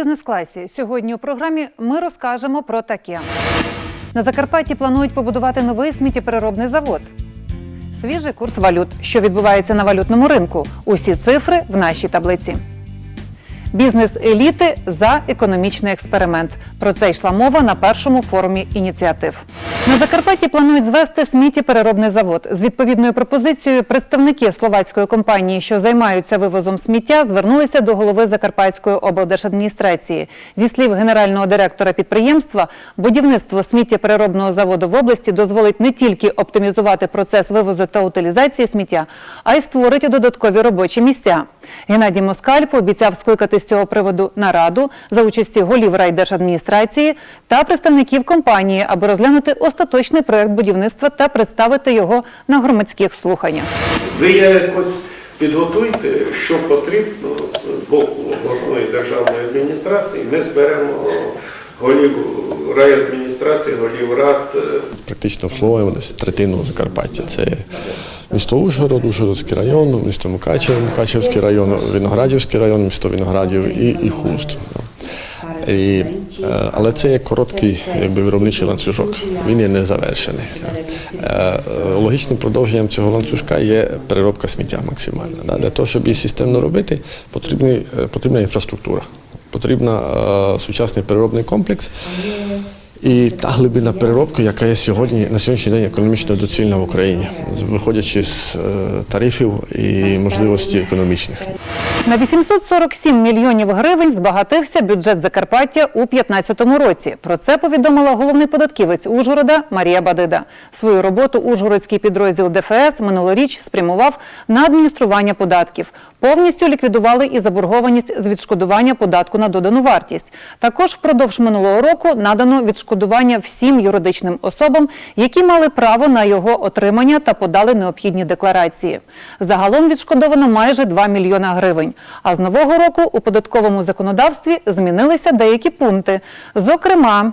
Бізнес-класі. Сьогодні у програмі ми розкажемо про таке. На Закарпатті планують побудувати новий сміттєпереробний завод. Свіжий курс валют, що відбувається на валютному ринку. Усі цифри в нашій таблиці. Бізнес еліти за економічний експеримент. Про це йшла мова на першому форумі ініціатив. На Закарпатті планують звести сміттєпереробний завод. З відповідною пропозицією представники словацької компанії, що займаються вивозом сміття, звернулися до голови Закарпатської облдержадміністрації. Зі слів генерального директора підприємства, будівництво сміттєпереробного заводу в області дозволить не тільки оптимізувати процес вивозу та утилізації сміття, а й створить додаткові робочі місця. Геннадій Москаль пообіцяв скликати з цього приводу нараду за участі голів райдержадміністрації та представників компанії, аби розглянути остаточний проект будівництва та представити його на громадських слуханнях. Ви якось підготуйте, що потрібно з боку обласної державної адміністрації. Ми зберемо голів райадміністрації, голів рад. Практично обслуговуємо десь третину Закарпаття. Це місто Ужгород, Ужгородський район, місто Мукачево, Мукачевський район, Виноградівський район, місто Виноградів і, і Хуст. І, е, але це є короткий якби, виробничий ланцюжок. Він є не завершений. Е, Логічним продовженням цього ланцюжка є переробка сміття максимальна. Для того, щоб її системно робити, потрібні, е, потрібна інфраструктура, потрібна е, сучасний переробний комплекс. І та глибина переробки, яка є сьогодні на сьогоднішній день економічно доцільна в Україні, виходячи з е, тарифів і можливостей економічних. На 847 мільйонів гривень збагатився бюджет Закарпаття у 2015 році. Про це повідомила головний податківець Ужгорода Марія Бадида. Свою роботу Ужгородський підрозділ ДФС минулоріч спрямував на адміністрування податків. Повністю ліквідували і заборгованість з відшкодування податку на додану вартість. Також впродовж минулого року надано відшкодування всім юридичним особам, які мали право на його отримання та подали необхідні декларації. Загалом відшкодовано майже 2 мільйона гривень. А з нового року у податковому законодавстві змінилися деякі пункти. Зокрема,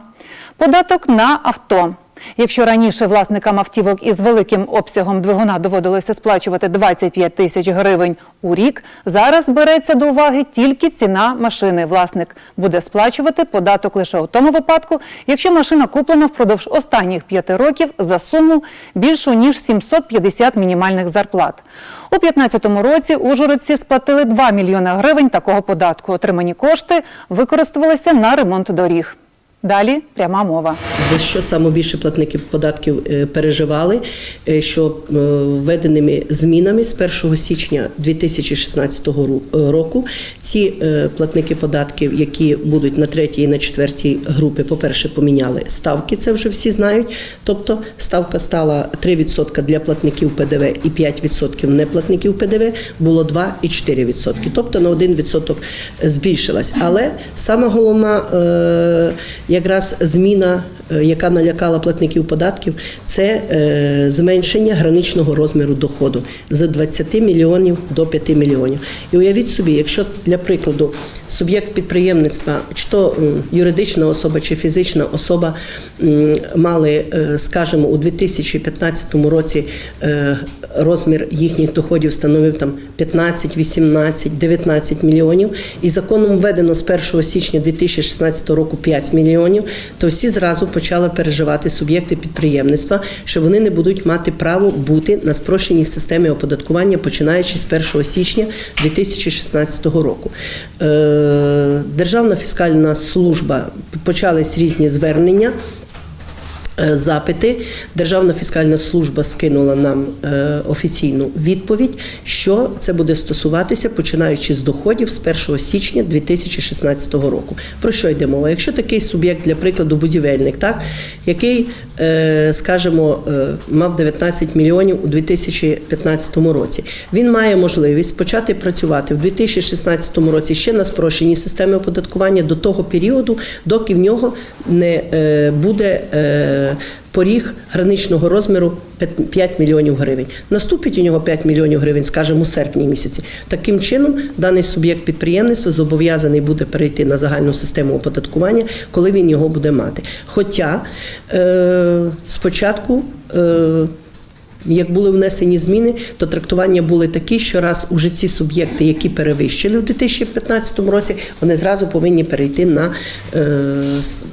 податок на авто. Якщо раніше власникам автівок із великим обсягом двигуна доводилося сплачувати 25 тисяч гривень у рік, зараз береться до уваги тільки ціна машини. Власник буде сплачувати податок лише у тому випадку, якщо машина куплена впродовж останніх п'яти років за суму більшу ніж 750 мінімальних зарплат. У 2015 році ужгородці сплатили 2 мільйони гривень такого податку. Отримані кошти використовувалися на ремонт доріг. Далі пряма мова. За що саме більше платники податків е, переживали, е, що е, введеними змінами з 1 січня 2016 е, року ці платники податків, які будуть на третій і на четвертій групи, по-перше, поміняли ставки, це вже всі знають. Тобто ставка стала 3% для платників ПДВ і 5% неплатників ПДВ, було 2 і 4%. Тобто на 1% збільшилась. Але саме головна якраз зміна, яка налякала платників податків, це е, зменшення граничного розміру доходу з 20 мільйонів до 5 мільйонів. І уявіть собі, якщо для прикладу суб'єкт підприємництва, чи то юридична особа, чи фізична особа мали, е, скажімо, у 2015 році е, розмір їхніх доходів становив там 15, 18, 19 мільйонів, і законом введено з 1 січня 2016 року 5 мільйонів, то всі зразу почали переживати суб'єкти підприємництва, що вони не будуть мати право бути на спрощеній системі оподаткування, починаючи з 1 січня 2016 року. Е, Державна фіскальна служба почались різні звернення. Е, Запити Державна фіскальна служба скинула нам е, офіційну відповідь, що це буде стосуватися починаючи з доходів з 1 січня 2016 року. Про що йде мова? Якщо такий суб'єкт, для прикладу, будівельник, так який, е, скажімо, мав 19 мільйонів у 2015 році, він має можливість почати працювати в 2016 році ще на спрощеній системі оподаткування до того періоду, доки в нього не буде. Поріг граничного розміру 5 мільйонів гривень. Наступить у нього 5 мільйонів гривень, скажімо, у серпні місяці. Таким чином, даний суб'єкт підприємництва зобов'язаний буде перейти на загальну систему оподаткування, коли він його буде мати. Хоча е, спочатку. Е, Як були внесені зміни, то трактування були такі, що раз уже ці суб'єкти, які перевищили в 2015 році, вони зразу повинні перейти на е,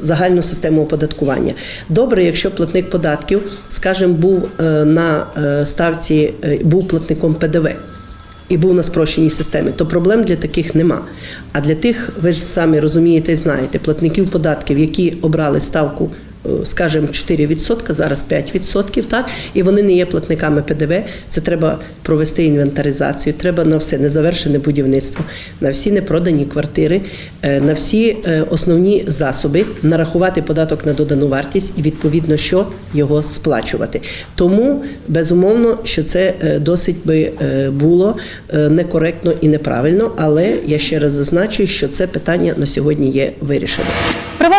загальну систему оподаткування. Добре, якщо платник податків, скажімо, був е, на е, ставці, був платником ПДВ і був на спрощеній системі, то проблем для таких нема. А для тих, ви ж самі розумієте і знаєте, платників податків, які обрали ставку. Скажімо, 4%, зараз 5%, так, і вони не є платниками ПДВ. Це треба провести інвентаризацію, треба на все незавершене будівництво, на всі непродані квартири, е, на всі е, основні засоби, нарахувати податок на додану вартість і відповідно, що його сплачувати. Тому безумовно, що це е, досить би було некоректно і неправильно, але я ще раз зазначую, що це питання на сьогодні є вирішено.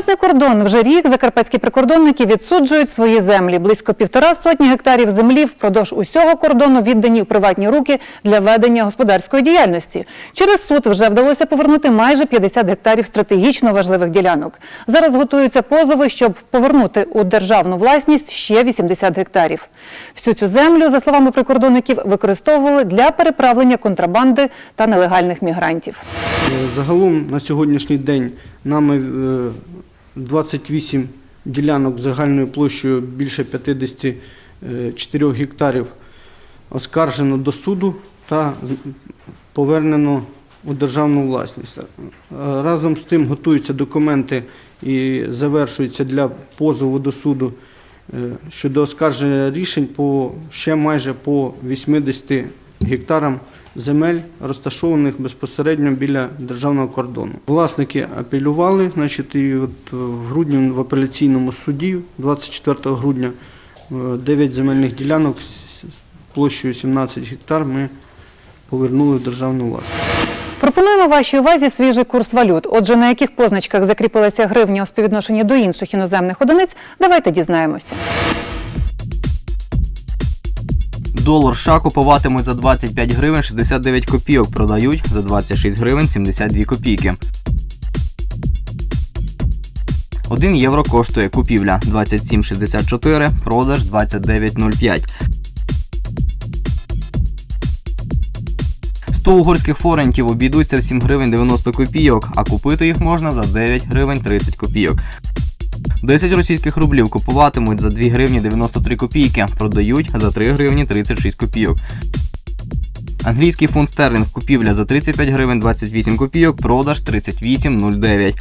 Приватний кордон вже рік закарпатські прикордонники відсуджують свої землі. Близько півтора сотні гектарів землі впродовж усього кордону віддані у приватні руки для ведення господарської діяльності. Через суд вже вдалося повернути майже 50 гектарів стратегічно важливих ділянок. Зараз готуються позови, щоб повернути у державну власність ще 80 гектарів. Всю цю землю, за словами прикордонників, використовували для переправлення контрабанди та нелегальних мігрантів. Е, Загалом на сьогоднішній день нами е, 28 ділянок загальною площею більше 54 гектарів оскаржено до суду та повернено у державну власність. Е, Разом з тим готуються документи і завершуються для позову до суду е, щодо оскарження рішень по ще майже по 80 гектарам земель, розташованих безпосередньо біля державного кордону. Власники апелювали, значить, і от в грудні в апеляційному суді, 24 грудня, 9 земельних ділянок площею 17 гектар ми повернули в державну власність. Пропонуємо вашій увазі свіжий курс валют. Отже, на яких позначках закріпилася гривня у співвідношенні до інших іноземних одиниць, давайте дізнаємося. Долар США купуватимуть за 25 гривень 69 копійок, продають за 26 гривень 72 копійки. 1 євро коштує купівля 27,64, продаж 29,05. 100 угорських форентів обійдуться в 7 гривень 90 копійок, а купити їх можна за 9 гривень 30 копійок. 10 російських рублів купуватимуть за 2 гривні 93 копійки, продають за 3 гривні 36 копійок. Англійський фунт стерлінг купівля за 35 гривень 28 копійок, продаж 38,09.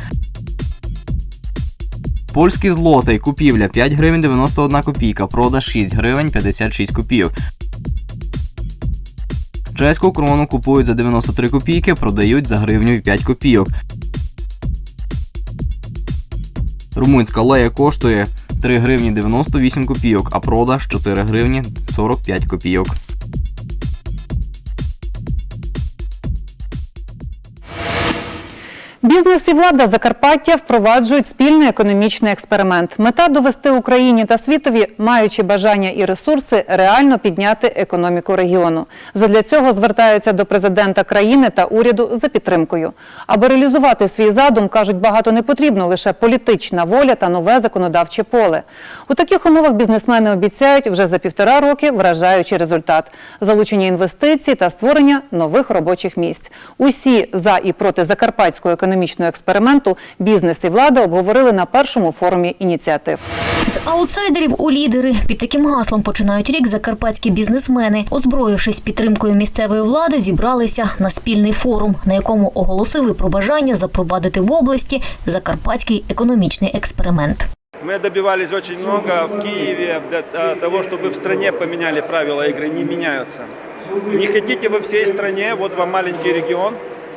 Польський злотий купівля 5 гривень 91 копійка, продаж 6 гривень 56 копійок. Чеську крону купують за 93 копійки, продають за гривню і 5 копійок. Румунська лея коштує 3 гривні 98 копійок, а продаж 4 гривні 45 копійок. Бізнес і влада Закарпаття впроваджують спільний економічний експеримент. Мета довести Україні та світові, маючи бажання і ресурси, реально підняти економіку регіону. Задля цього звертаються до президента країни та уряду за підтримкою. Аби реалізувати свій задум, кажуть, багато не потрібно лише політична воля та нове законодавче поле. У таких умовах бізнесмени обіцяють вже за півтора роки вражаючий результат залучення інвестицій та створення нових робочих місць. Усі за і проти закарпатського економічного експерименту бізнес і влада обговорили на першому форумі ініціатив. З аутсайдерів у лідери під таким гаслом починають рік закарпатські бізнесмени. Озброївшись підтримкою місцевої влади, зібралися на спільний форум, на якому оголосили про бажання запровадити в області закарпатський економічний експеримент. Мы добивались очень много в Киеве для а, того, чтобы в стране поменяли правила игры, не меняются. Не хотите во всей стране, вот вам маленький регион,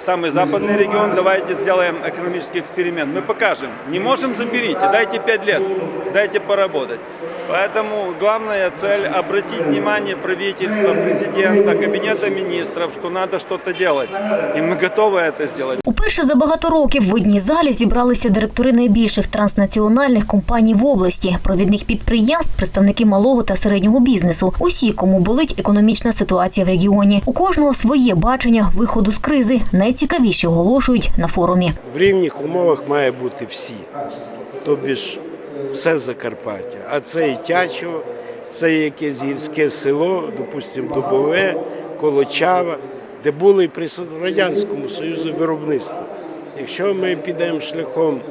самый западный регион, давайте сделаем экономический эксперимент. Мы покажем. Не можем, заберите, дайте 5 лет, дайте поработать. Поэтому главная цель – обратить внимание правительства, президента, кабинета министров, что надо что-то делать. И мы готовы это сделать. Уперше за багато років в одній залі зібралися директори найбільших транснаціональних компаній в області, провідних підприємств, представники малого та середнього бізнесу. Усі, кому болить економічна ситуація в регіоні. У кожного своє бачення виходу з кризи. Найцікавіше оголошують на форумі. В рівних умовах має бути всі, тобі ж все Закарпаття. А це і Тячево, це якесь гірське село, допустимо, Дубове, Колочава, де було і при Радянському Союзі виробництво. Якщо ми підемо шляхом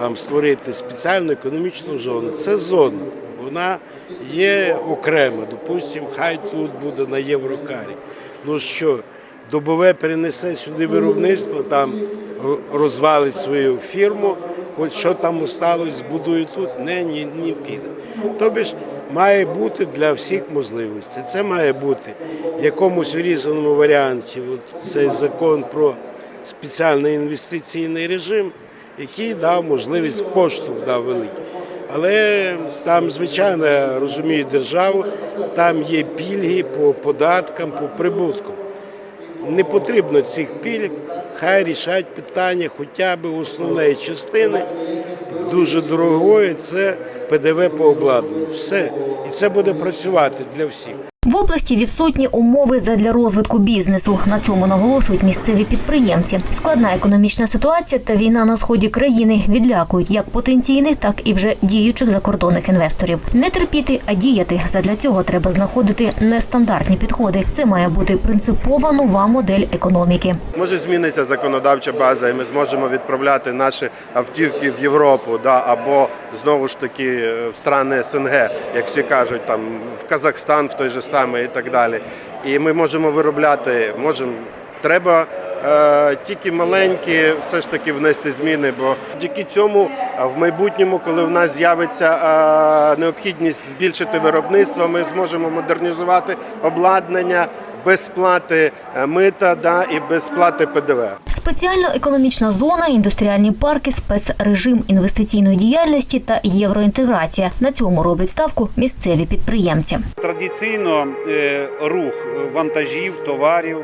там, створити спеціальну економічну зону, це зона. Вона є окрема. Допустимо, хай тут буде на Єврокарі. Ну що, Добове перенесе сюди виробництво, там розвалить свою фірму, хоч що там осталось, збудує тут, не, ні, ні піде. Тобі ж має бути для всіх можливостей. Це має бути в якомусь урізаному варіанті. От цей закон про спеціальний інвестиційний режим, який дав можливість поштовх дав великий. Але там, звичайно, я розумію державу, там є пільги по податкам, по прибуткам. Не потрібно цих пільг, хай рішать питання хоча б основної частини, дуже дорогої, це ПДВ по обладнанню. Все. І це буде працювати для всіх. В області відсутні умови задля розвитку бізнесу. На цьому наголошують місцеві підприємці. Складна економічна ситуація та війна на сході країни відлякують як потенційних, так і вже діючих закордонних інвесторів. Не терпіти, а діяти. Задля цього треба знаходити нестандартні підходи. Це має бути принципова нова модель економіки. Може зміниться законодавча база, і ми зможемо відправляти наші автівки в Європу, да, або знову ж таки е, в страни СНГ, як всі кажуть, там в Казахстан, в той же самий і так далі. І ми можемо виробляти, можемо. Треба е, тільки маленькі все ж таки внести зміни, бо тільки цьому в майбутньому, коли в нас з'явиться е, необхідність збільшити виробництво, ми зможемо модернізувати обладнання без сплати е, мита да, і без сплати ПДВ. Спеціальна економічна зона, індустріальні парки, спецрежим інвестиційної діяльності та євроінтеграція. На цьому роблять ставку місцеві підприємці. Традиційно е, рух вантажів, товарів,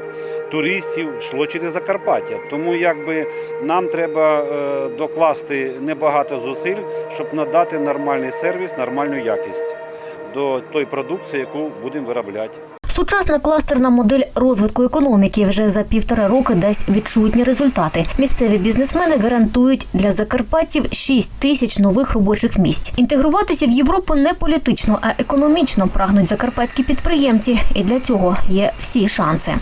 туристів йшло через Закарпаття. Тому якби нам треба е, докласти небагато зусиль, щоб надати нормальний сервіс, нормальну якість до тої продукції, яку будемо виробляти. Сучасна кластерна модель розвитку економіки вже за півтора роки дасть відчутні результати. Місцеві бізнесмени гарантують для закарпатців 6 тисяч нових робочих місць. Інтегруватися в Європу не політично, а економічно прагнуть закарпатські підприємці, і для цього є всі шанси.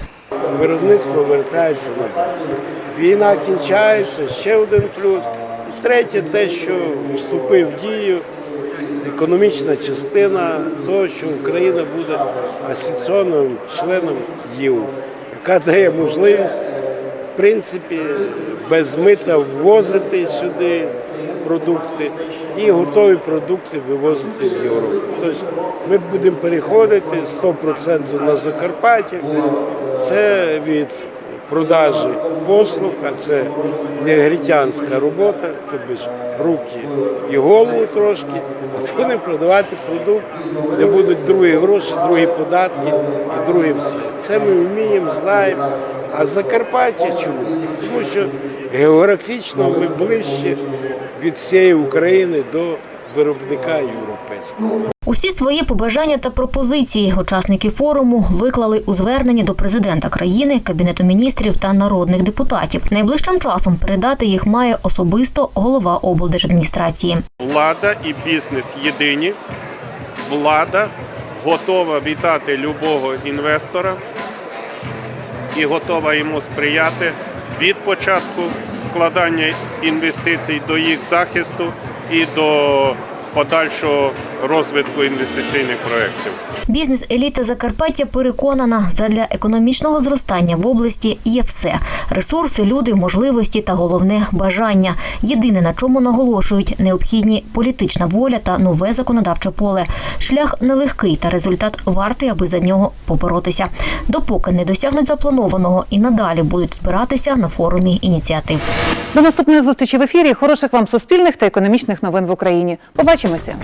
Виробництво вертається назад. Війна кінчається, ще один плюс. Третє, те, що вступив в дію економічна частина того, що Україна буде асоційним членом ЄУ, яка дає можливість, в принципі, без мита ввозити сюди продукти і готові продукти вивозити в Європу. Тобто ми будемо переходити 100% на Закарпаття. Це від продажі послуг, а це негритянська робота, тобто руки і голову трошки, а будемо продавати продукт, де будуть другі гроші, другі податки і другі всі. Це ми вміємо, знаємо. А Закарпаття чому? Тому що географічно ми ближче від всієї України до виробника європейського. Усі свої побажання та пропозиції учасники форуму виклали у зверненні до президента країни, кабінету міністрів та народних депутатів. Найближчим часом передати їх має особисто голова облдержадміністрації. Влада і бізнес єдині. Влада готова вітати любого інвестора і готова йому сприяти від початку вкладання інвестицій до їх захисту і до подальшого розвитку інвестиційних проєктів. Бізнес-еліта Закарпаття переконана, задля економічного зростання в області є все: ресурси, люди, можливості та головне бажання. Єдине на чому наголошують необхідні політична воля та нове законодавче поле. Шлях нелегкий та результат вартий, аби за нього поборотися. Допоки не досягнуть запланованого і надалі будуть збиратися на форумі ініціатив. До наступної зустрічі в ефірі. Хороших вам суспільних та економічних новин в Україні. Побачимося.